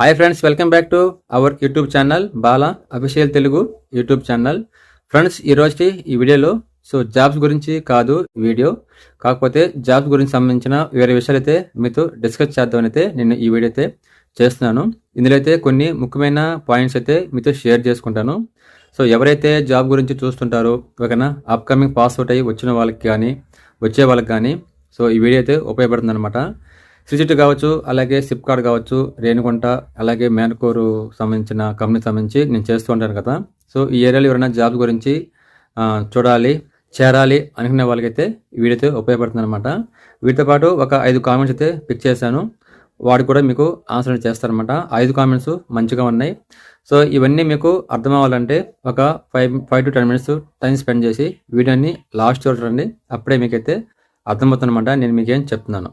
Hi friends welcome back to our YouTube channel Bala official Telugu YouTube channel friends ఈ ఈ వీడియోలో so jobs గురించి కాదు video కాకపోతే జాబ్స్ గురించి సంబంధించిన వేరే విషయాలు అయితే మీతో డిస్కస్ చేద్దామని అయితే నేను ఈ వీడియో అయితే చేస్తున్నాను. ఇందులో అయితే కొన్ని ముఖ్యమైన పాయింట్స్ అయితే మీతో షేర్ చేసుకుంటాను. సో ఎవరైతే జాబ్ గురించి చూస్తుంటారో ఓకేనా అప్కమింగ్ పాస్ అవుట్ అయ్యి వచ్చిన వాళ్ళకి కానీ వచ్చే వాళ్ళకి కానీ సో ఈ వీడియో అయితే ఉపయోగపడుతుంది అనమాట సిజిట్ కావచ్చు అలాగే సిప్కార్డ్ కావచ్చు రేణుగుంట అలాగే మేనకూరు సంబంధించిన కంపెనీ సంబంధించి నేను చేస్తూ ఉంటాను కదా. సో ఈ ఏరియాలో ఎవరైనా జాబ్ గురించి చూడాలి చేరాలి అనుకునే వాళ్ళకైతే వీడైతే ఉపయోగపడుతుంది అనమాట వీటితో పాటు ఒక ఐదు కామెంట్స్ అయితే పిక్ చేశాను. వాడు కూడా మీకు ఆన్సర్ చేస్తారనమాట ఐదు కామెంట్స్ మంచిగా ఉన్నాయి. సో ఇవన్నీ మీకు అర్థం అవ్వాలంటే ఒక five five to ten minutes time spend చేసి వీడియోని లాస్ట్ చూడండి. అప్పుడే మీకైతే అర్థమవుతుందన్నమాట. నేను మీకేం చెప్తున్నాను.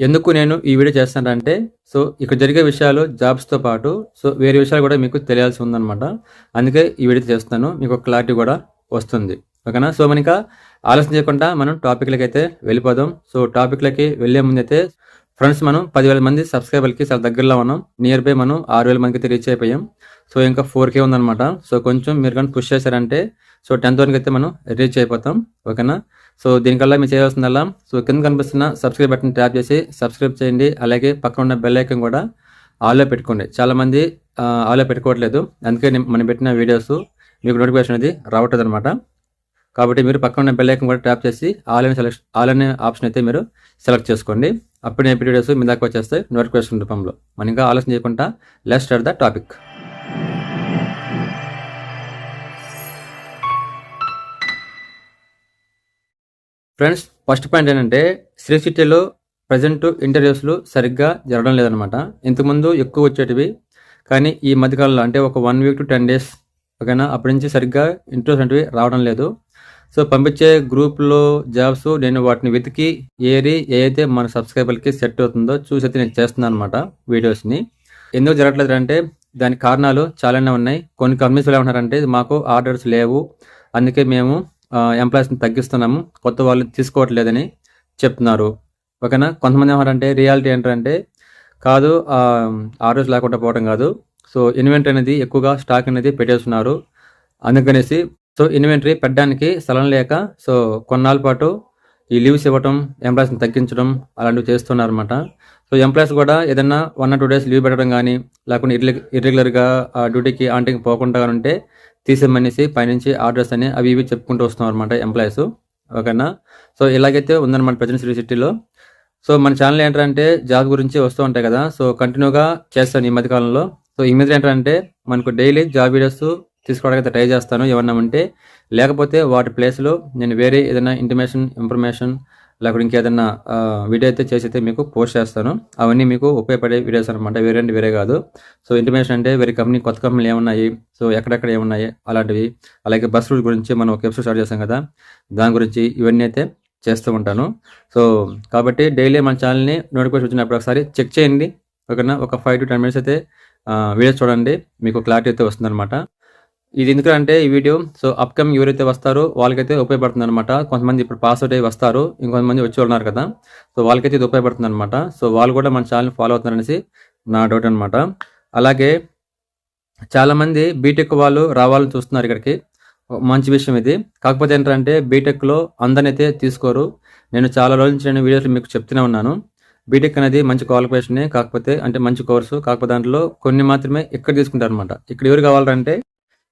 ఎందుకు నేను ఈ వీడియో చేస్తానంటే సో ఇక్కడ జరిగే విషయాలు జాబ్స్తో పాటు సో వేరే విషయాలు కూడా మీకు తెలియాల్సి ఉందన్నమాట. అందుకే ఈ వీడియో చేస్తాను. మీకు క్లారిటీ కూడా వస్తుంది. ఓకేనా? సో మనక ఆలోచన చేయకుండా మనం టాపిక్లకి అయితే వెళ్ళిపోదాం. సో టాపిక్లకి వెళ్ళే ముందైతే ఫ్రెండ్స్ మనం పదివేల మంది సబ్స్క్రైబర్కి చాలా దగ్గరలో ఉన్నాం. నియర్ బై మనం ఆరు వేల మందికి అయితే రీచ్ అయిపోయాం. సో ఇంకా ఫోర్ కే ఉందన్నమాట. సో కొంచెం మీరు కానీ పుష్ చేశారంటే సో టెన్త్ వరకు అయితే మనం రీచ్ అయిపోతాం. ఓకేనా? సో దీనికల్లా మీరు చేయాల్సిందల్లా సో కింద కనిపిస్తున్న సబ్స్క్రైబ్ బటన్ ట్యాప్ చేసి సబ్స్క్రైబ్ చేయండి. అలాగే పక్కన ఉన్న బెల్ ఐకన్ కూడా ఆల్లో పెట్టుకోండి. చాలామంది ఆల్లో పెట్టుకోవట్లేదు. అందుకే మనం పెట్టిన వీడియోస్ మీకు నోటిఫికేషన్ అనేది రావట్లేదు అనమాట కాబట్టి మీరు పక్కన ఉన్న బెల్ ఐకన్ కూడా ట్యాప్ చేసి ఆల్ అనే సెలెక్ట్ ఆల్ అనే ఆప్షన్ అయితే మీరు సెలెక్ట్ చేసుకోండి. అప్పుడు నేను వీడియోస్ మీ దాకా వచ్చేస్తాయి. నోటిఫికేషన్ రూపంలో. మనం ఇంకా ఆలోచన చేయకుండా లెస్ట్ start the topic friends first point ఏంటంటే శ్రీ సిటీలో ప్రజెంట్ ఇంటర్వ్యూస్లు సరిగ్గా జరగడం లేదనమాట ఇంతకుముందు ఎక్కువ వచ్చేటివి. కానీ ఈ మధ్యకాలంలో అంటే ఒక one week to ten days ఓకేనా అప్పటి నుంచి సరిగ్గా ఇంటర్వ్యూస్ అనేవి రావడం లేదు. సో పంపించే గ్రూప్లో జాబ్స్ నేను వాటిని వెతికి ఏరి ఏదైతే మన సబ్స్క్రైబర్కి సెట్ అవుతుందో చూసి అయితే నేను చేస్తున్నాను అనమాట వీడియోస్ని. ఎందుకు జరగట్లేదు అంటే దాని కారణాలు చాలానే ఉన్నాయి. కొన్ని కంపెనీస్ ఏమంటారంటే మాకు ఆర్డర్స్ లేవు. అందుకే మేము ఎంప్లాయీస్ని తగ్గిస్తున్నాము. కొత్త వాళ్ళు తీసుకోవట్లేదని చెప్తున్నారు. ఓకేనా? కొంతమంది ఏమంటారంటే రియాలిటీ ఏంటంటే కాదు ఆర్డర్స్ లేకుండా పోవడం కాదు. సో ఇన్వెంటరీ అనేది ఎక్కువగా స్టాక్ అనేది పెట్టేస్తున్నారు. అందుకనేసి సో ఇన్వెంటరీ పెట్టడానికి స్థలం లేక సో కొన్నాళ్ళ పాటు ఈ లీవ్స్ ఇవ్వటం ఎంప్లాయీస్ని తగ్గించడం అలాంటివి చేస్తున్నారు అనమాట సో ఎంప్లాయీస్ కూడా ఏదైనా one or two days leave పెట్టడం కానీ లేకుంటే ఇర్రెగ్యులర్గా డ్యూటీకి ఆంటీకి పోకుండా ఉంటే తీసేమనేసి పైనుంచి ఆర్డర్స్ అని అవి ఇవి చెప్పుకుంటూ వస్తున్నాం అనమాట ఎంప్లాయీస్ ఓకేనా? సో ఇలాగైతే ఉందన్నమాట ప్రజెంట్ శ్రీ సిటీలో. సో మన ఛానల్ ఏంటంటే జాబ్ గురించి వస్తూ ఉంటాయి కదా. సో కంటిన్యూగా చేస్తాను ఈ మధ్యకాలంలో. సో ఈ మీద ఏంటంటే మనకు డైలీ జాబ్ వీడియోస్ తీసుకోవడానికి ట్రై చేస్తాను. ఏమన్నా ఉంటే లేకపోతే వాటి ప్లేస్లో నేను వేరే ఏదైనా ఇంటిమేషన్ ఇన్ఫర్మేషన్ లేకపోతే ఇంకేదైనా వీడియో అయితే చేసి అయితే మీకు పోస్ట్ చేస్తాను. అవన్నీ మీకు ఉపయోగపడే వీడియోస్ అనమాట వేరే అంటే వేరే కాదు. సో ఇంటిమేషన్ అంటే వేరే కంపెనీ కొత్త కంపెనీలు ఏమున్నాయి? సో ఎక్కడెక్కడ ఏమున్నాయి? అలాంటివి. అలాగే బస్ రూట్ గురించి మనం ఒక ఎపిసోడ్ స్టార్ట్ చేస్తాం కదా. దాని గురించి ఇవన్నీ అయితే చేస్తూ ఉంటాను. సో కాబట్టి డైలీ మన ఛానల్ని నోటిఫికేషన్ వచ్చినప్పుడు ఒకసారి చెక్ చేయండి. ఓకేనా? ఒక ఫైవ్ టు టెన్ మినిట్స్ అయితే వీడియోస్ చూడండి. మీకు క్లారిటీ అయితే వస్తుందన్నమాట. ఇది ఎందుకంటే ఈ వీడియో? సో అప్కమింగ్ ఎవరైతే వస్తారో వాళ్ళకైతే ఉపయోగపడుతుంది అనమాట కొంతమంది ఇప్పుడు పాస్ అవుట్ అయ్యి వస్తారు ఇంకొంతమంది వచ్చి ఉన్నారు కదా. సో వాళ్ళకైతే ఇది ఉపయోగపడుతుంది అనమాట సో వాళ్ళు కూడా మన ఛానల్ ఫాలో అవుతున్నారనేసి నా డౌట్ అనమాట అలాగే చాలామంది బీటెక్ వాళ్ళు రావాలని చూస్తున్నారు ఇక్కడికి. మంచి విషయం ఇది. కాకపోతే ఏంటంటే బీటెక్లో అందరినైతే తీసుకోరు. నేను చాలా రోజుల నుంచి నేను వీడియోస్ మీకు చెప్తూనే ఉన్నాను. బీటెక్ అనేది మంచి క్వాలిఫికేషన్ కాకపోతే అంటే మంచి కోర్సు కాకపోతే దాంట్లో కొన్ని మాత్రమే ఇక్కడ తీసుకుంటారు అనమాట ఇక్కడ ఎవరు కావాలంటే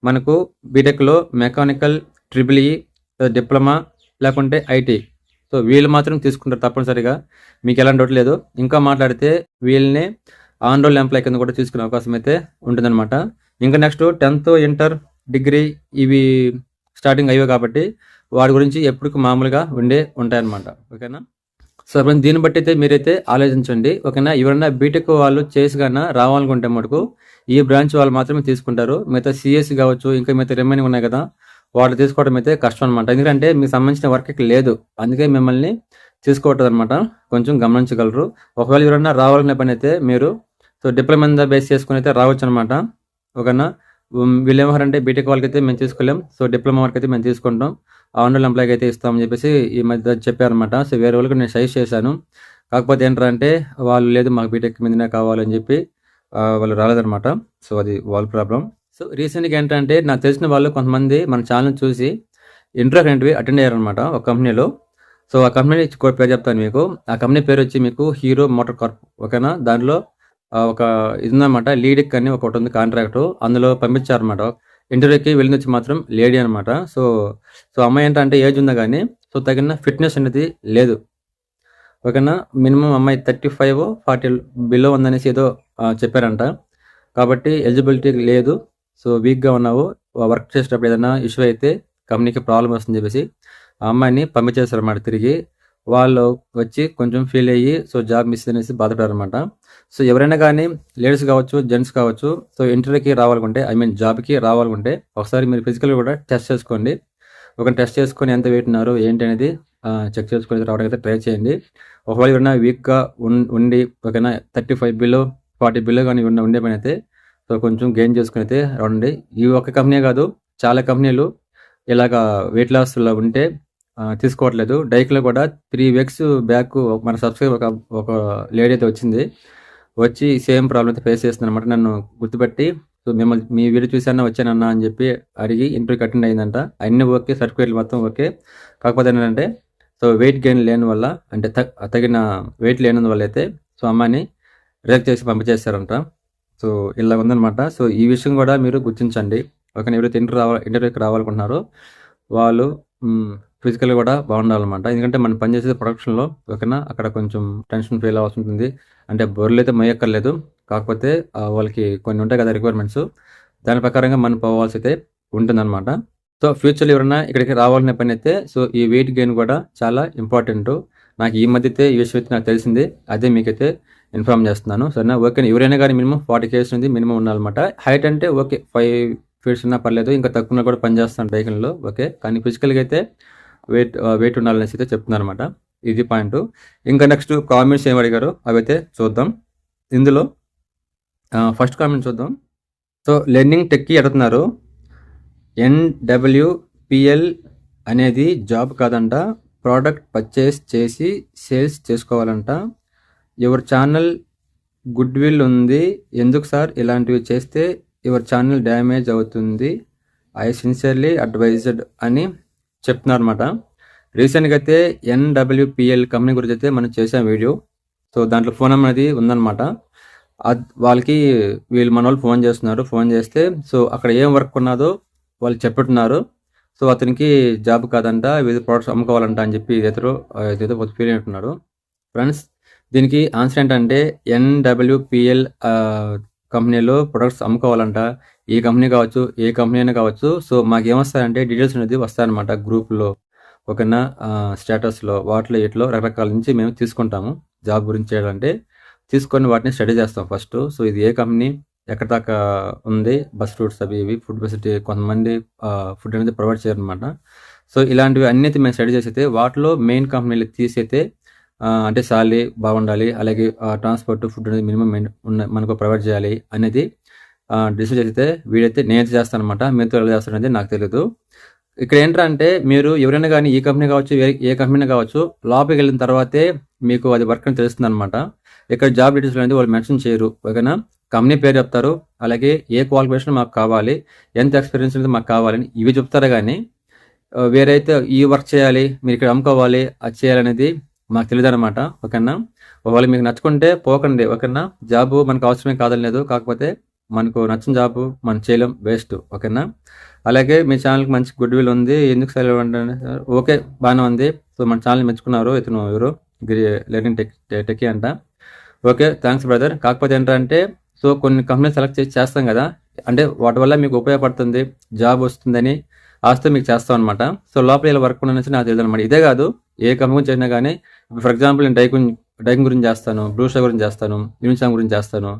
మనకు బీటెక్లో మెకానికల్ ట్రిపుల్ ఈ డిప్లొమా లేకుంటే ఐటీ సో వీళ్ళు మాత్రం తీసుకుంటారు తప్పనిసరిగా. మీకు ఎలాంటి డౌట్ లేదు. ఇంకా మాట్లాడితే వీళ్ళనే ఆన్ రోల్ ఎంప్లాయ్ కింద కూడా తీసుకునే అవకాశం అయితే ఉంటుందన్నమాట. ఇంకా నెక్స్ట్ టెన్త్ ఇంటర్ డిగ్రీ ఇవి స్టార్టింగ్ అయ్యో కాబట్టి వాటి గురించి ఎప్పటికీ మామూలుగా ఉండే ఉంటాయన్నమాట. ఓకేనా? సో ఫ్రెండ్స్ దీన్ని బట్టి అయితే మీరైతే ఆలోచించండి. ఓకేనా? ఎవరైనా బీటెక్ వాళ్ళు చేసి రావాలనుకుంటే మటుకు ఈ బ్రాంచ్ వాళ్ళు మాత్రమే తీసుకుంటారు. మిగతా సిఎస్సి కావచ్చు ఇంకా మిగతా రిమైనింగ్ ఉన్నాయి కదా వాళ్ళు తీసుకోవడం అయితే కష్టం అనమాట ఎందుకంటే మీకు సంబంధించిన వర్క్ ఇక్కడ లేదు. అందుకే మిమ్మల్ని తీసుకోవట్లేదు అనమాట కొంచెం గమనించగలరు. ఒకవేళ ఎవరైనా రావాలనే పని అయితే మీరు సో డిప్లొమా మీద బేస్ చేసుకుని అయితే రావచ్చు అనమాట ఓకేనా? ఉమ్, వీళ్ళు ఏమంటారంటే బీటెక్ వాళ్ళకైతే మేము తీసుకోలేం సో డిప్లొమా వరకు అయితే మేము తీసుకుంటాం. ఆన్లైన్ ఎంప్లాయ్కి అయితే ఇస్తామని చెప్పేసి ఈ మధ్య చెప్పారనమాట సో వేరే వాళ్ళకి నేను సజెస్ట్ చేశాను. కాకపోతే ఏంటంటే వాళ్ళు లేదు మాకు బీటెక్ మీదనే కావాలని చెప్పి వాళ్ళు రాలేదనమాట సో అది వాళ్ళ ప్రాబ్లం సో రీసెంట్గా ఏంటంటే నాకు తెలిసిన వాళ్ళు కొంతమంది మన ఛానల్ చూసి ఇంటర్వ్యూ అనేటివి అటెండ్ అయ్యారనమాట ఒక కంపెనీలో సో ఆ కంపెనీ పేరు చెప్తాను మీకు. ఆ కంపెనీ పేరు వచ్చి మీకు హీరో మోటార్ కార్ప్ ఓకేనా? దాంట్లో ఒక ఇది ఉందన్నమాట లీడిక్ అని ఒకటి ఉంది కాంట్రాక్టు అందులో పంపించారన్నమాట. ఇంటర్వ్యూకి వెళ్ళిన వచ్చి మాత్రం లేడీ అనమాట సో సో అమ్మాయి ఏంటంటే ఏజ్ ఉందా కానీ సో తగిన ఫిట్నెస్ అనేది లేదు. ఓకేనా? మినిమం అమ్మాయి థర్టీ ఫైవ్ ఫార్టీ బిలో ఉందనేసి ఏదో చెప్పారంట. కాబట్టి ఎలిజిబిలిటీ లేదు. సో వీక్గా ఉన్నావు వర్క్ చేసేటప్పుడు ఏదైనా ఇష్యూ అయితే కంపెనీకి ప్రాబ్లం వస్తుందని చెప్పేసి ఆ అమ్మాయిని పంపించేస్తారు అన్నమాట తిరిగి. వాళ్ళు వచ్చి కొంచెం ఫీల్ అయ్యి సో జాబ్ మిస్ అనేసి బాధపడారు అనమాట సో ఎవరైనా కానీ లేడీస్ కావచ్చు జెంట్స్ కావచ్చు సో ఇంటర్వ్యూకి రావాలనుకుంటే ఐ మీన్ జాబ్కి రావాలనుకుంటే ఒకసారి మీరు ఫిజికల్ కూడా టెస్ట్ చేసుకోండి. ఒక టెస్ట్ చేసుకొని ఎంత వెయిట్ ఉన్నారు ఏంటి అనేది చెక్ చేసుకొని రావడానికి అయితే ట్రై చేయండి. ఒకవేళ ఎవరైనా వీక్గా ఉండి ఓకేనా thirty five below forty below కానీ ఉన్న ఉండే పని అయితే సో కొంచెం గెయిన్ చేసుకుని అయితే రండి ఈ ఒక్క కంపెనీ కాదు చాలా కంపెనీలు ఇలాగ వెయిట్ లాస్లో ఉంటే తీసుకోవట్లేదు. డైక్లో కూడా త్రీ వీక్స్ బ్యాక్ మన సబ్స్క్రైబ్ ఒక ఒక లేడీ అయితే వచ్చింది. వచ్చి సేమ్ ప్రాబ్లం అయితే ఫేస్ చేస్తుంది అనమాట నన్ను గుర్తుపెట్టి సో మిమ్మల్ని మీ వీడియో చూసానా వచ్చానన్నా అని చెప్పి అడిగి ఇంటర్వ్యూకి అటెండ్ అయిందంట. అన్ని ఓకే సర్టిఫికేట్లు మొత్తం ఓకే కాకపోతే ఏంటంటే సో వెయిట్ గెయిన్ లేని వల్ల అంటే తగిన వెయిట్ లేనందు వల్ల అయితే సో అమ్మాయిని రిజెక్ట్ చేసి పంపించేస్తారంట సో ఇలా ఉందన్నమాట. సో ఈ విషయం కూడా మీరు గుర్తించండి. ఓకే ఎవరైతే ఇంటర్వ్యూ రావాలి ఇంటర్వ్యూకి రావాలనుకుంటున్నారో వాళ్ళు ఫిజికల్ కూడా బాగుండాలన్నమాట. ఎందుకంటే మనం పనిచేసే ప్రొడక్షన్లో ఓకేనా? అక్కడ కొంచెం టెన్షన్ ఫీల్ అవ్వాల్సి ఉంటుంది. అంటే బొర్రెలు అయితే మొయ్యక్కర్లేదు కాకపోతే వాళ్ళకి కొన్ని ఉంటాయి కదా రిక్వైర్మెంట్స్ దాని ప్రకారంగా మనం పోవాల్సి అయితే ఉంటుందన్నమాట. సో ఫ్యూచర్లో ఎవరైనా ఇక్కడికి రావాలనే పని అయితే సో ఈ వెయిట్ గెయిన్ కూడా చాలా ఇంపార్టెంట్ నాకు ఈ మధ్య అయితే ఈ విషయం అయితే నాకు తెలిసింది. అదే మీకైతే ఇన్ఫార్మ్ చేస్తున్నాను. సరేనా? ఓకే ఎవరైనా కానీ మినిమం ఫార్టీ కేజీస్ ఉంది మినిమం ఉండాలన్నమాట. హైట్ అంటే ఓకే ఫైవ్ ఫీట్స్ ఉన్నా పర్లేదు ఇంకా తక్కువ కూడా పనిచేస్తాను బైకింగ్లో ఓకే? కానీ ఫిజికల్గా అయితే వెయిట్ వెయిట్ ఉండాలనేసి అయితే చెప్తున్నారు అనమాట ఇది పాయింట్ ఇంకా నెక్స్ట్ కామెంట్స్ ఏం అడిగారు అవైతే చూద్దాం. ఇందులో ఫస్ట్ కామెంట్ చూద్దాం. సో లెర్నింగ్ టెక్కి అడుగుతున్నారు. ఎన్డబ్ల్యూపిఎల్ అనేది జాబ్ కాదంట. ప్రోడక్ట్ పర్చేస్ చేసి సేల్స్ చేసుకోవాలంట. యువర్ ఛానల్ గుడ్ విల్ ఉంది. ఎందుకు సార్ ఇలాంటివి చేస్తే యువర్ ఛానల్ డ్యామేజ్ అవుతుంది. ఐ సిన్సియర్లీ అడ్వైజ్డ్ అని చెప్తున్నారు అనమాట రీసెంట్గా అయితే ఎన్డబ్ల్యూపిఎల్ కంపెనీ గురించి అయితే మనం చేసాం వీడియో. సో దాంట్లో ఫోన్ నెంబర్ అనేది ఉందన్నమాట. వాళ్ళకి వీళ్ళు మన వాళ్ళు ఫోన్ చేస్తున్నారు. ఫోన్ చేస్తే సో అక్కడ ఏం వర్క్ ఉన్నదో వాళ్ళు చెప్పుతున్నారు సో అతనికి జాబ్ కాదంట వివిధ ప్రోడక్ట్స్ అమ్ముకోవాలంట అని చెప్పి ఇదేదో ఇదేదో ఫీల్ అంటున్నాడు ఫ్రెండ్స్ దీనికి ఆన్సర్ ఏంటంటే ఎన్డబ్ల్యూపిఎల్ కంపెనీలో ప్రొడక్ట్స్ అమ్ముకోవాలంట. ఏ కంపెనీ కావచ్చు ఏ కంపెనీ అయినా కావచ్చు. సో మాకు ఏమొస్తాయంటే డీటెయిల్స్ అనేది వస్తాయన్నమాట గ్రూప్లో. ఓకేనా? స్టేటస్లో వాటిలో ఇట్లో రకరకాల నుంచి మేము తీసుకుంటాము. జాబ్ గురించి చేయాలంటే తీసుకొని వాటిని స్టడీ చేస్తాం ఫస్ట్. సో ఇది ఏ కంపెనీ ఎక్కడ దాకా ఉంది బస్ రూట్స్ అవి ఇవి ఫుడ్ ఫెసిలిటీ కొంతమంది ఫుడ్ అనేది ప్రొవైడ్ చేయరనమాట సో ఇలాంటివి అన్నీ అయితే మేము స్టడీ చేసైతే వాటిలో మెయిన్ కంపెనీలు తీసైతే అంటే శాలరీ బాగుండాలి అలాగే ట్రాన్స్పోర్ట్ ఫుడ్ అనేది మినిమం ఉన్న మనకు ప్రొవైడ్ చేయాలి అనేది డిసైడ్ చేస్తే వీడైతే నేనైతే చేస్తాను అనమాట మీతో ఎలా చేస్తాననేది నాకు తెలియదు ఇక్కడ ఏంటంటే మీరు ఎవరైనా కానీ ఈ కంపెనీ కావచ్చు ఏ- కంపెనీ కావచ్చు లోపలికి వెళ్ళిన తర్వాతే మీకు అది వర్క్ అని తెలుస్తుంది అనమాట ఇక్కడ జాబ్ డీటెయిల్స్ అనేది వాళ్ళు మెన్షన్ చేయరు ఓకేనా? కంపెనీ పేరు చెప్తారు అలాగే ఏ క్వాలిఫికేషన్ మాకు కావాలి ఎంత ఎక్స్పీరియన్స్ అనేది మాకు కావాలని ఇవి చెప్తారు కానీ వేరైతే ఈ వర్క్ చేయాలి మీరు ఇక్కడ అమ్ముకోవాలి అది చేయాలనేది మాకు తెలియదు అనమాట ఓకేనా? ఒకవేళ మీకు నచ్చుకుంటే పోకండి ఓకేనా? జాబ్ మనకు అవసరమే కాదని లేదు కాకపోతే మనకు నచ్చిన జాబ్ మనం చేయలేం వేస్ట్ ఓకేనా? అలాగే మీ ఛానల్కి మంచి గుడ్ విల్ ఉంది. ఎందుకు సెలవు అంటే ఓకే బాగానే ఉంది. సో మన ఛానల్ మెచ్చుకున్నారు ఇతను ఎవరు? గిరి లెర్నింగ్ టెక్ టెక్కి అంట. ఓకే థ్యాంక్స్ బ్రదర్ కాకపోతే ఏంటంటే సో కొన్ని కంపెనీలు సెలెక్ట్ చేసి చేస్తాం కదా. అంటే వాటి వల్ల మీకు ఉపయోగపడుతుంది జాబ్ వస్తుందని ఆస్తి మీకు చేస్తాం అనమాట సో లోపల ఇలా వర్క్ ఉండనేసి నాకు తెలియదు అనమాట ఇదే కాదు ఏ కంపెనీ చేసినా కానీ ఫర్ ఎగ్జాంపుల్ నేను డైకింగ్ డైకింగ్ గురించి చేస్తాను బ్లూ స్టార్ గురించి చేస్తాను యూనిఫామ్ గురించి చేస్తాను.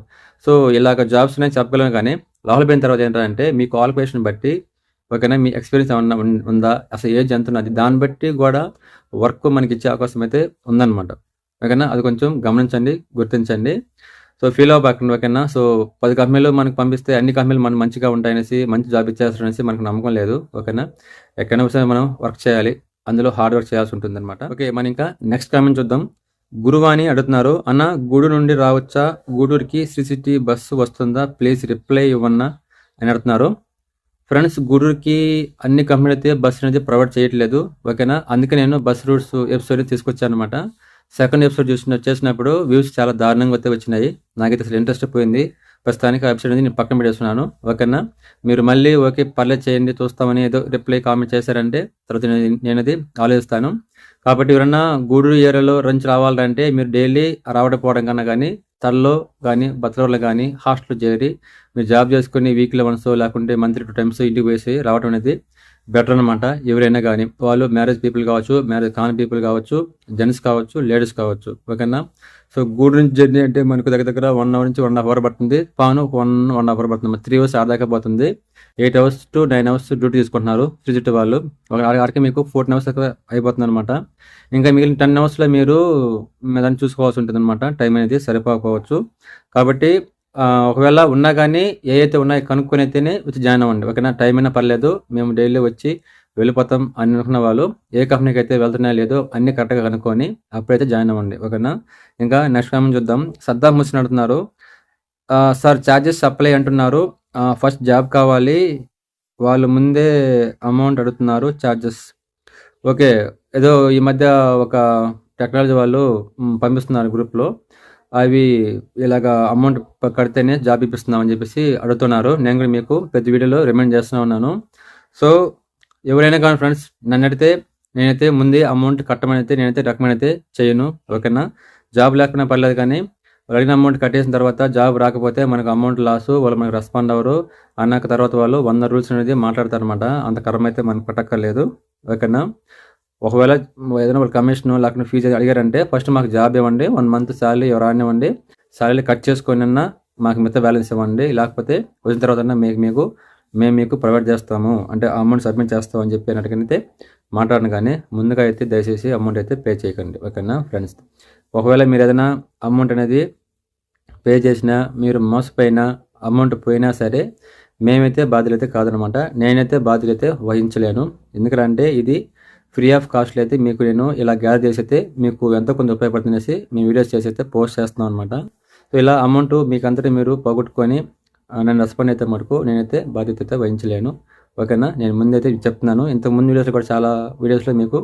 సో ఇలాగ జాబ్స్ నేను చెప్పగలను కానీ లోపల పోయిన తర్వాత ఏంటంటే మీ క్వాలిఫికేషన్ బట్టి ఓకేనా మీ ఎక్స్పీరియన్స్ ఏమన్నా ఉందా? అసలు ఏజ్ ఎంత ఉన్నది దాన్ని బట్టి కూడా వర్క్ మనకి ఇచ్చే అవకాశం అయితే ఉందన్నమాట. ఓకేనా అది కొంచెం గమనించండి గుర్తించండి. సో ఫీల్ అవ్వకండి ఓకేనా? సో పది కంపెనీలు మనకు పంపిస్తే అన్ని కంపెనీలు మనం మంచిగా ఉంటాయనేసి మంచి జాబ్ ఇచ్చేస్తారనేసి మనకు నమ్మకం లేదు ఓకేనా? ఎక్కడైనా సరే మనం వర్క్ చేయాలి అందులో హార్డ్ వర్క్ చేయాల్సి ఉంటుంది అనమాట ఓకే మనం ఇంకా నెక్స్ట్ కామెంట్ చూద్దాం. గురువాణి అడుగుతున్నారు అన్న గూడూరు నుండి రావచ్చా? గూడూరుకి శ్రీ సిటీ బస్సు వస్తుందా? ప్లీజ్ రిప్లై ఇవ్వన్నా? అని అడుగుతున్నారు. ఫ్రెండ్స్ గూడూరుకి అన్ని కంపెనీలు అయితే బస్సు అనేది ప్రొవైడ్ చేయట్లేదు. ఓకేనా? అందుకే నేను బస్ రూట్స్ ఎపిసోడ్ తీసుకొచ్చాను అనమాట సెకండ్ ఎపిసోడ్ చూసిన చేసినప్పుడు వ్యూస్ చాలా దారుణంగా అయితే వచ్చినాయి. నాకైతే అసలు ఇంట్రెస్ట్ పోయింది. ప్రస్తుతానికి ఆ ఎపిసోడ్ అనేది నేను పక్కన పెట్టేస్తున్నాను. ఓకేనా? మీరు మళ్ళీ ఓకే పర్లేదు చేయండి చూస్తామని ఏదో రిప్లై కామెంట్ చేశారంటే తర్వాత నేను అది ఆలోచిస్తాను. కాబట్టి ఎవరన్నా గూడూరు ఏరియాలో రంచి రావాలంటే మీరు డైలీ రావడం పోవడం కన్నా కానీ తల్లో కానీ బతలూరులో కానీ హాస్టల్ చేరి మీరు జాబ్ చేసుకుని వీక్లీ వన్స్ లేకుంటే మంత్లీ టూ టైమ్స్ ఇంటికి వేసి రావడం అనేది బెటర్ అనమాట ఎవరైనా కానీ వాళ్ళు మ్యారేజ్ పీపుల్ కావచ్చు మ్యారేజ్ కాని పీపుల్ కావచ్చు జెంట్స్ కావచ్చు లేడీస్ కావచ్చు ఓకేనా? సో గూడు నుంచి జర్నీ అంటే మనకు దగ్గర దగ్గర వన్ అవర్ నుంచి వన్ హాఫ్ అవర్ పడుతుంది. పాను వన్ వన్ అవర్ పడుతుంది. త్రీ అవర్స్ ఆదాకా పోతుంది. Eight hours to nine hours duty తీసుకుంటున్నారు త్రిజిట్ వాళ్ళు. ఒక ఆడికి మీకు ఫోర్టీన్ అవర్స్ దాకా అయిపోతుంది అనమాట ఇంకా మిగిలిన టెన్ అవర్స్లో మీరు దాన్ని చూసుకోవాల్సి ఉంటుంది అనమాట టైం అనేది సరిపోకపోవచ్చు. కాబట్టి ఒకవేళ ఉన్నా కానీ ఏ అయితే ఉన్నాయో కనుక్కొని అయితేనే వచ్చి జాయిన్ అవ్వండి. ఓకేనా? టైం అయినా పర్లేదు. మేము డైలీ వచ్చి వెళ్ళిపోతాం అని అనుకున్న వాళ్ళు ఏ కంపెనీకి అయితే వెళ్తున్నాయో లేదో అన్ని కరెక్ట్గా కనుక్కొని అప్పుడైతే జాయిన్ అవ్వండి. ఓకేనా? ఇంకా నెక్స్ట్ కామెంట్ చూద్దాం. సద్దాం ముస్లిం అడుగుతున్నారు సార్ ఛార్జెస్ అప్లై అంటున్నారు. ఫస్ట్ జాబ్ కావాలి. వాళ్ళు ముందే అమౌంట్ అడుగుతున్నారు ఛార్జెస్ ఓకే. ఏదో ఈ మధ్య ఒక టెక్నాలజీ వాళ్ళు పంపిస్తున్నారు గ్రూప్లో అవి ఇలాగ అమౌంట్ కడితేనే జాబ్ ఇప్పిస్తున్నామని చెప్పేసి అడుగుతున్నారు. నేను కూడా మీకు ప్రతి వీడియోలో రిమైండ్ చేస్తూనే ఉన్నాను. సో ఎవరైనా కానీ ఫ్రెండ్స్ నన్ను అడిగితే నేనైతే ముందే అమౌంట్ కట్టమని అయితే నేనైతే రికమెండ్ అయితే చేయను ఓకేనా? జాబ్ లేకపోయినా పర్లేదు కానీ అడిగిన అమౌంట్ కట్టేసిన తర్వాత జాబ్ రాకపోతే మనకు అమౌంట్ లాస్ వాళ్ళు మనకు రెస్పాండ్ అవ్వరు. అన్నాక తర్వాత వాళ్ళు వంద రూల్స్ అనేది మాట్లాడతారు అనమాట అంత కర్మ అయితే మనకు పట్టక్కర్లేదు ఓకేనా? ఒకవేళ ఏదైనా వాళ్ళు కమిషన్ లేకపోతే ఫీజు అడిగారంటే ఫస్ట్ మాకు జాబ్ ఇవ్వండి వన్ మంత్ శాలరీ ఎవరైనా ఇవ్వండి శాలరీ కట్ చేసుకొని మాకు మిగతా బ్యాలెన్స్ ఇవ్వండి లేకపోతే వచ్చిన తర్వాత మీకు మీకు మేము మీకు ప్రొవైడ్ చేస్తాము అంటే అమౌంట్ సబ్మిట్ చేస్తాం అని చెప్పి అన్నట్టుగానైతే మాట్లాడను కానీ ముందుగా అయితే దయచేసి అమౌంట్ అయితే పే చేయకండి ఓకేనా ఫ్రెండ్స్? ఒకవేళ మీరు ఏదైనా అమౌంట్ అనేది పే చేసినా మీరు మోసపోయినా అమౌంట్ పోయినా సరే మేమైతే బాధ్యులు అయితే కాదనమాట. నేనైతే బాధ్యులు వహించలేను. ఎందుకంటే ఇది ఫ్రీ ఆఫ్ కాస్ట్లో అయితే మీకు నేను ఇలా గ్యాదర్ చేసి అయితే మీకు ఎంతో కొంత ఉపయోగపడుతుందనేసి మీ వీడియోస్ చేసి అయితే పోస్ట్ చేస్తున్నాం అనమాట సో ఇలా అమౌంట్ మీకు అంతటి మీరు పోగొట్టుకొని నన్ను రెస్పాండ్ అయితే మటుకు నేనైతే బాధ్యత అయితే వహించలేను. ఓకేనా? నేను ముందైతే చెప్తున్నాను. ఇంతకు ముందు వీడియోస్లో కూడా చాలా వీడియోస్లో మీకు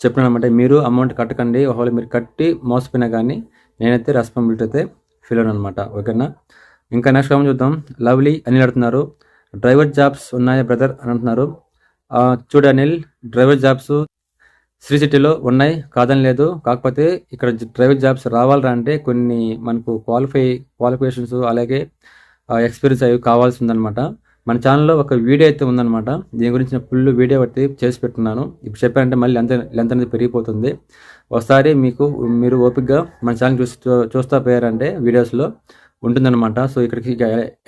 చెప్పినాను అనమాట మీరు అమౌంట్ కట్టకండి ఒకవేళ మీరు కట్టి మోసపోయినా కానీ నేనైతే రెస్పాన్సిబిలిటీ అయితే ఫీల్ అయ్యాను అనమాట ఓకేనా? ఇంకా నెక్స్ట్ కామెంట్ చూద్దాం. లవ్లీ అని అడుగుతున్నారు. డ్రైవర్ జాబ్స్ ఉన్నాయా బ్రదర్ అని అంటున్నారు. చూడు అనిల్ డ్రైవర్ జాబ్స్ శ్రీ సిటీలో ఉన్నాయి కాదని లేదు. కాకపోతే ఇక్కడ డ్రైవర్ జాబ్స్ రావాలంటే అంటే కొన్ని మనకు క్వాలిఫై క్వాలిఫికేషన్స్ అలాగే ఎక్స్పీరియన్స్ అవి కావాల్సి ఉందన్నమాట మన ఛానల్లో ఒక వీడియో అయితే ఉందన్నమాట దీని గురించి ఫుల్ వీడియో బట్టి చేసి పెట్టున్నాను. ఇప్పుడు చెప్పారంటే మళ్ళీ లెంత్ లెంత్ అనేది పెరిగిపోతుంది. ఒకసారి మీకు మీరు ఓపిక్గా మన ఛానల్ చూసి చూ- చూస్తా పోయారంటే వీడియోస్లో ఉంటుందన్నమాట. సో ఇక్కడికి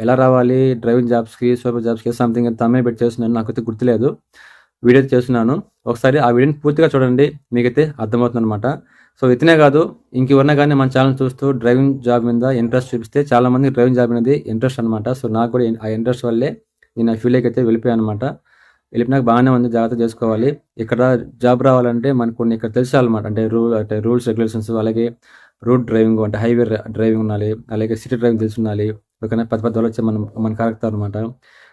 ఎలా రావాలి? డ్రైవింగ్ జాబ్స్కి సూపర్ జాబ్స్కి సంథింగ్ తమే పెట్టి చేస్తున్నాను నాకైతే గుర్తులేదు. వీడియో చేస్తున్నాను. ఒకసారి ఆ వీడియోని పూర్తిగా చూడండి. మీకైతే అర్థమవుతుంది అనమాట సో ఇతనే కాదు ఇంకెవరన్నా కానీ మన ఛానల్ చూస్తూ డ్రైవింగ్ జాబ్ మీద ఇంట్రెస్ట్ చూపిస్తే చాలా మంది డ్రైవింగ్ జాబ్ అనేది ఇంట్రెస్ట్ అనమాట సో నాకు కూడా ఆ ఇంట్రెస్ట్ వల్లే నేను ఆ ఫీల్డ్కి అయితే వెళ్ళిపోయాను అనమాట వెళ్ళిపోయినాక బాగానే ఉంది. జాగ్రత్త చేసుకోవాలి. ఇక్కడ జాబ్ రావాలంటే మనకు కొన్ని ఇక్కడ తెలిసాలన్నమాట అంటే రూల్ అంటే రూల్స్ రెగ్యులేషన్స్ అలాగే రోడ్ డ్రైవింగ్ అంటే హైవే డ్రైవింగ్ ఉండాలి అలాగే సిటీ డ్రైవింగ్ తెలిసి ఉండాలి. ఓకేనా పెద్ద పెద్ద వాళ్ళు వచ్చి మనం మన కరెక్ట్ అనమాట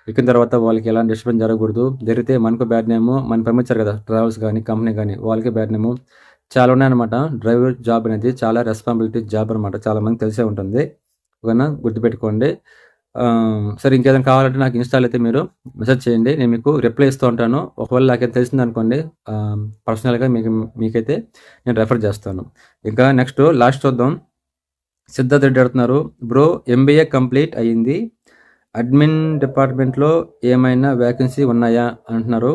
ఎక్కిన తర్వాత వాళ్ళకి ఎలాంటి డిస్టర్బెన్స్ జరగకూడదు. జరిగితే మనకు బ్యాడ్ నేమ్ మన పంపించారు కదా ట్రావెల్స్ కానీ కంపెనీ కానీ వాళ్ళకి బ్యాడ్ నేమ్. చాలా ఉన్నాయన్నమాట. డ్రైవర్ జాబ్ అనేది చాలా రెస్పాన్సిబిలిటీ జాబ్ అనమాట చాలా మంది తెలిసే ఉంటుంది. ఓకేనా? గుర్తుపెట్టుకోండి. సరే ఇంకేదైనా కావాలంటే నాకు ఇన్స్టాల్ అయితే మీరు మెసేజ్ చేయండి. నేను మీకు రిప్లై ఇస్తూ ఉంటాను. ఒకవేళ నాకైతే తెలిసింది అనుకోండి పర్సనల్గా మీకు మీకైతే నేను రెఫర్ చేస్తాను. ఇంకా నెక్స్ట్ లాస్ట్ చూద్దాం. సిద్ధార్థ్ రెడ్డి అడుగుతున్నారు బ్రో ఎంబీఏ కంప్లీట్ అయ్యింది. అడ్మిన్ డిపార్ట్మెంట్లో ఏమైనా వేకెన్సీ ఉన్నాయా? అంటున్నారు.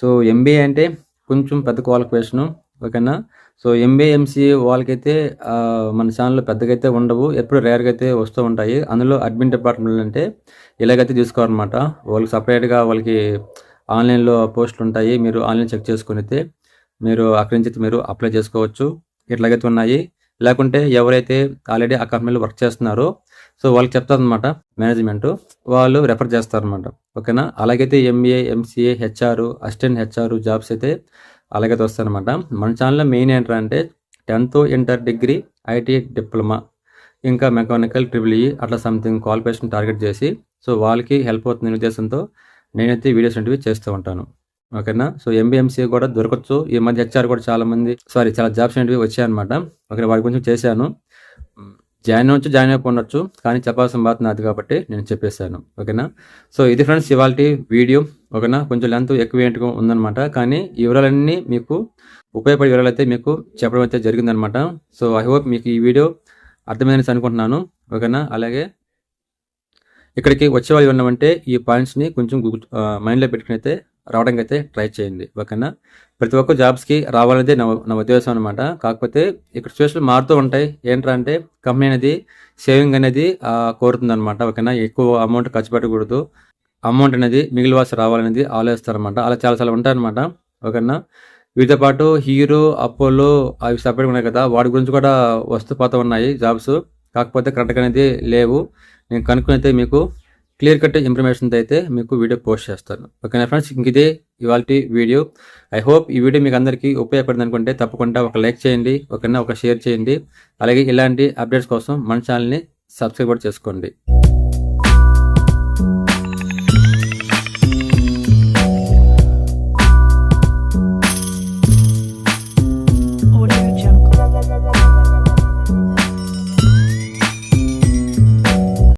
సో ఎంబీఏ అంటే కొంచెం పెద్ద క్వాలిఫికేషను ఓకేనా? సో ఎంబీఏ ఎంసీఏ వాళ్ళకైతే మన ఛానల్లో పెద్దగా అయితే ఉండవు ఎప్పుడు రేర్గా అయితే వస్తూ ఉంటాయి. అందులో అడ్మిన్ డిపార్ట్మెంట్ అంటే ఇలాగైతే తీసుకోవాలన్నమాట వాళ్ళకి సపరేట్గా వాళ్ళకి ఆన్లైన్లో పోస్టులు ఉంటాయి మీరు ఆన్లైన్ చెక్ చేసుకుని అయితే మీరు అక్కడి నుంచి అయితే మీరు అప్లై చేసుకోవచ్చు. ఇట్లాగైతే ఉన్నాయి. లేకుంటే ఎవరైతే ఆల్రెడీ ఆ కంపెనీలో వర్క్ చేస్తున్నారో సో వాళ్ళకి చెప్తారనమాట మేనేజ్మెంట్ వాళ్ళు రెఫర్ చేస్తారనమాట ఓకేనా? అలాగైతే MBA MCA HR assistant HR jobs అయితే అలాగైతే వస్తారనమాట మన ఛానల్లో మెయిన్ ఏంటంటే tenth inter degree IT diploma ఇంకా మెకానికల్ ట్రిపుల్ ఈ అట్లా సంథింగ్ క్వాలిఫికేషన్ టార్గెట్ చేసి సో వాళ్ళకి హెల్ప్ అవుతుంది ఉద్దేశంతో నేనైతే వీడియోస్ అనేవి చేస్తూ ఉంటాను. ఓకేనా? సో ఎంబీఎంసీ కూడా దొరకచ్చు. ఈ మధ్య హెచ్ఆర్ కూడా చాలా మంది సారీ చాలా జాబ్స్ అనేవి వచ్చాయన్నమాట. ఓకే వాటి గురించి చేశాను. జాయిన్ అవ్వచ్చు జాయిన్ అయిపోవచ్చు కానీ చెప్పాల్సిన బాధ నాది కాబట్టి నేను చెప్పేశాను ఓకేనా? సో ఇది ఫ్రెండ్స్ ఇవాళ వీడియో ఓకేనా? కొంచెం లెంత్ ఎక్కువ ఏంటిగా ఉందన్నమాట కానీ ఈ వివరాలన్నీ మీకు ఉపయోగపడే వివరాలు అయితే మీకు చెప్పడం అయితే జరిగిందనమాట సో ఐ హోప్ మీకు ఈ వీడియో అర్థమైందని అనుకుంటున్నాను ఓకేనా? అలాగే ఇక్కడికి వచ్చే వాళ్ళు ఉన్నామంటే ఈ పాయింట్స్ని కొంచెం మైండ్లో పెట్టుకుని అయితే రావడానికి అయితే ట్రై చేయండి ఓకేనా? ప్రతి ఒక్క జాబ్స్కి రావాలనేది నా నా ఉద్దేశం అనమాట కాకపోతే ఇక్కడ సిచ్యువేషన్ మారుతూ ఉంటాయి. ఏంట్రా అంటే కంపెనీ అనేది సేవింగ్ అనేది కోరుతుంది అనమాట ఓకేనా? ఎక్కువ అమౌంట్ ఖర్చు పెట్టకూడదు. అమౌంట్ అనేది మిగిలి వాసి రావాలనేది ఆలోచిస్తారనమాట అలా చాలా చాలా ఉంటాయన్నమాట ఓకేనా? వీటితో పాటు హీరో అపోలో అవి సపరేట్ ఉన్నాయి కదా వాటి గురించి కూడా వస్తూ పోతూ ఉన్నాయి జాబ్స్. కాకపోతే కరెక్ట్గా అనేది లేవు. నేను కనుక్కునైతే మీకు క్లియర్ కట్ ఇన్ఫర్మేషన్ అయితే మీకు వీడియో పోస్ట్ చేస్తాను. ఓకేనా ఫ్రెండ్స్ ఇంక ఇదే ఇవాళ వీడియో. ఐ హోప్ ఈ వీడియో మీకు అందరికీ ఉపయోగపడింది అనుకుంటే తప్పకుండా ఒక లైక్ చేయండి ఓకేనా ఒక షేర్ చేయండి. అలాగే ఇలాంటి అప్డేట్స్ కోసం మన ఛానల్ని సబ్స్క్రైబ్ కూడా చేసుకోండి.